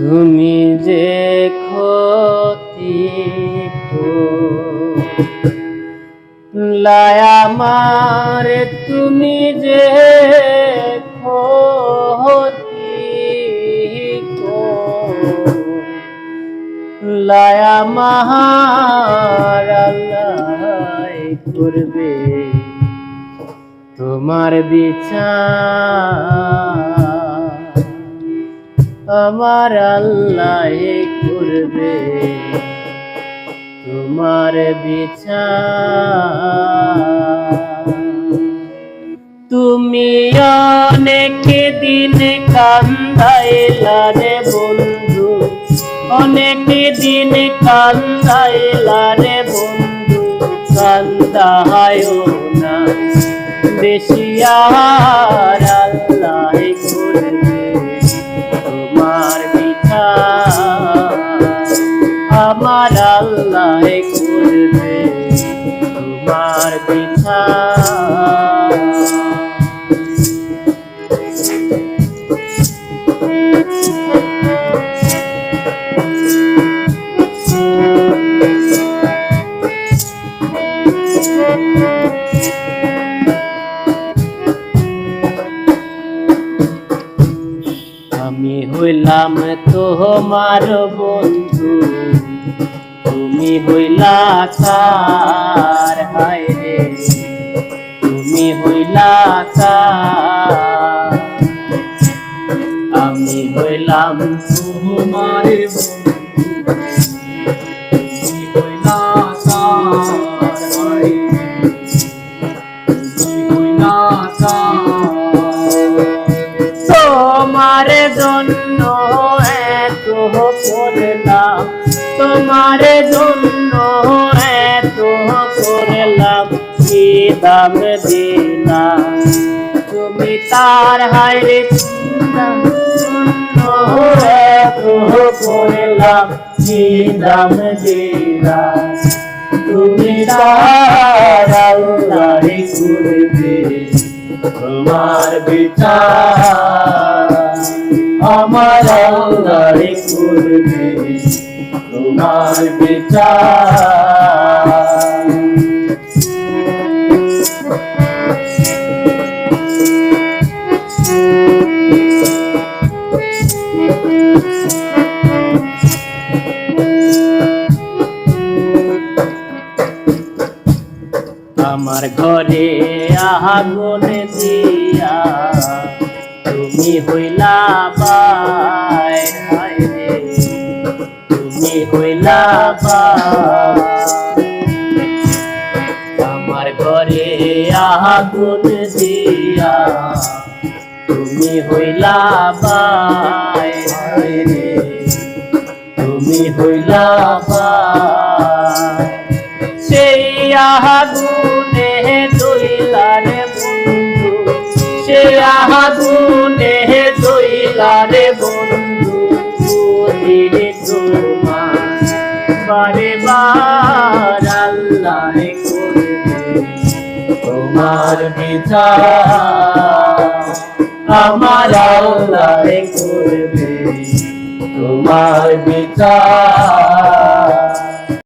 তুমি যে ক্ষতি লায়া মারে তুমি যে ক্ষতি লায়া মাহার আল্লাহ করবে। তোমার বিচার আমার আল্লাহ করবে। তোমার বিচার। তুমি অনেক দিন কান্দাইলা রে বন্ধু। অনেক দিন কান্দাইলা রে বন্ধু। কান্দায় না। বেশি আর আল্লাহ করবে তোমার বিচার আমি হইলাম তোমার বন্ধু। হইলা কার হায় রে। তুমি হইলা কার আমি হইলাম তোমার তোমার জন্য এত করলাম তোমার জন্য এত করলাম কি দাম দিলাম তুমি তার হাইরে করলাম কি দাম দিলাম তুমি তার আল্লাহ করবে তোমার বিচার আমার আল্লাহ করবে তোমার বিচার। আমার ঘরে দিয়া তুমি হইলা হায় রে। তুমি হইলা আমার ঘরে আগুন দিয়া তুমি হইলা বাই রে। তুমি হইলা বাই। সেই আগুনে দইলারে বন্ধু তোমার বিচার আমার আল্লাহ করবে তোমার বিচার